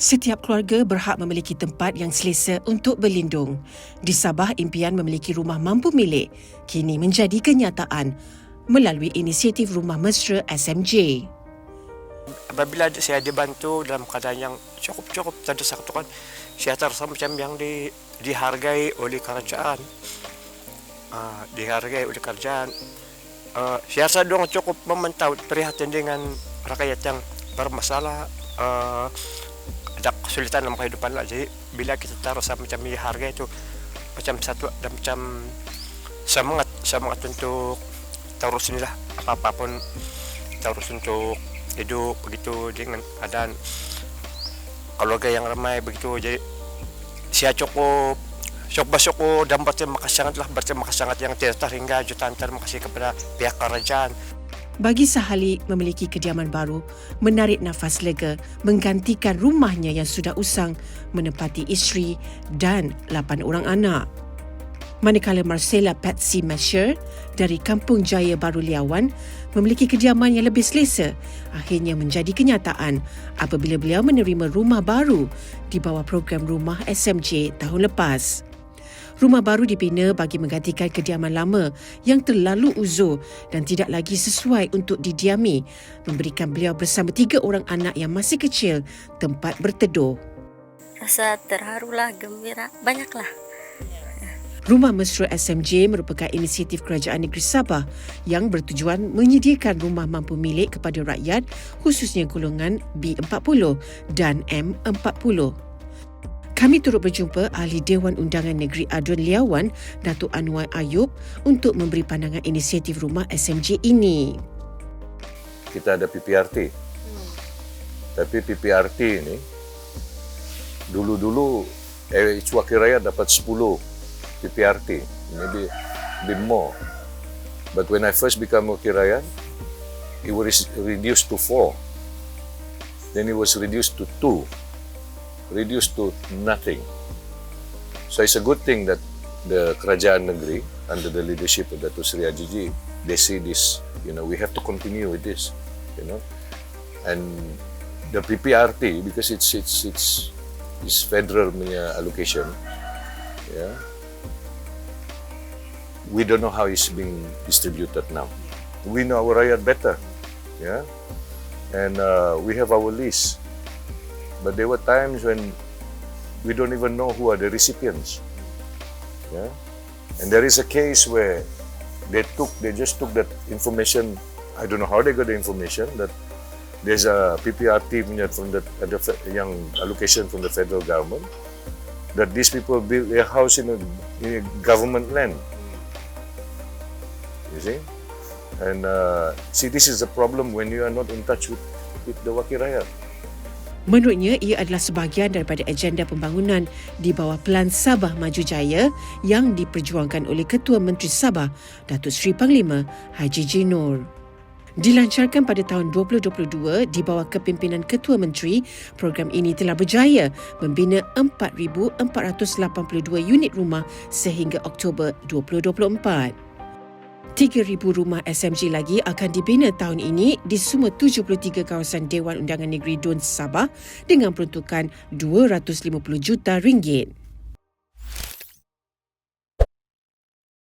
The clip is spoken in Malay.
Setiap keluarga berhak memiliki tempat yang selesa untuk berlindung. Di Sabah, impian memiliki rumah mampu milik kini menjadi kenyataan melalui inisiatif Rumah Mesra SMJ. Apabila saya dibantu dalam keadaan yang cukup-cukup tentu saya katakan saya terasa macam yang di, dihargai oleh kerajaan. Uh, dihargai oleh kerajaan. Uh, saya rasa dong cukup memantau prihatin dengan rakyat yang bermasalah. Uh, ada kesulitan dalam kehidupan lah. Jadi bila kita taruh sama macam harga itu macam satu dan macam semangat semangat untuk terus inilah apa apapun terus untuk hidup begitu dengan keadaan keluarga yang ramai begitu. Jadi saya cukup cukup bersyukur dan berterima kasih sangatlah berterima kasih sangat yang tidak terhingga. Jutaan terima kasih kepada pihak kerajaan bagi Sahali memiliki kediaman baru, menarik nafas lega menggantikan rumahnya yang sudah usang menempati isteri dan lapan orang anak. Manakala Marcella Patsy Masher dari Kampung Jaya Baru Liawan memiliki kediaman yang lebih selesa akhirnya menjadi kenyataan apabila beliau menerima rumah baru di bawah program Rumah SMJ tahun lepas. Rumah baru dibina bagi menggantikan kediaman lama yang terlalu uzur dan tidak lagi sesuai untuk didiami, memberikan beliau bersama tiga orang anak yang masih kecil tempat berteduh. Rasa terharulah, gembira, banyaklah. Rumah Mesra SMJ merupakan inisiatif Kerajaan Negeri Sabah yang bertujuan menyediakan rumah mampu milik kepada rakyat khususnya golongan B40 dan M40. Kami turut berjumpa ahli Dewan Undangan Negeri Adun Liawan, Datuk Anwar Ayub untuk memberi pandangan inisiatif rumah SMJ ini. Kita ada PPRT. Hmm. Tapi PPRT ini dulu-dulu eh, wakil rakyat dapat 10 PPRT. Maybe bit more. But when I first become wakil rakyat, it was reduced to 4. Then it was reduced to 2 reduced to nothing. So it's a good thing that the kerajaan negeri under the leadership of Dato Sri Ajiji, they see this, you know, we have to continue with this, you know. And the PPRT, because it's it's it's it's federal allocation, yeah. We don't know how it's being distributed now. We know our rakyat better, yeah. And uh, we have our list. But there were times when we don't even know who are the recipients. Yeah? And there is a case where they took, they just took that information. I don't know how they got the information that there's a PPR team from the, young allocation from the federal government that these people build a house in a, in a government land. You see? And uh, see, this is the problem when you are not in touch with, with the Wakil Rakyat. Menurutnya, ia adalah sebahagian daripada agenda pembangunan di bawah Pelan Sabah Maju Jaya yang diperjuangkan oleh Ketua Menteri Sabah, Datuk Seri Panglima Haji Jinur. Dilancarkan pada tahun 2022 di bawah kepimpinan Ketua Menteri, program ini telah berjaya membina 4,482 unit rumah sehingga Oktober 2024. 3,000 rumah SMG lagi akan dibina tahun ini di semua 73 kawasan Dewan Undangan Negeri Dun Sabah dengan peruntukan 250 juta ringgit.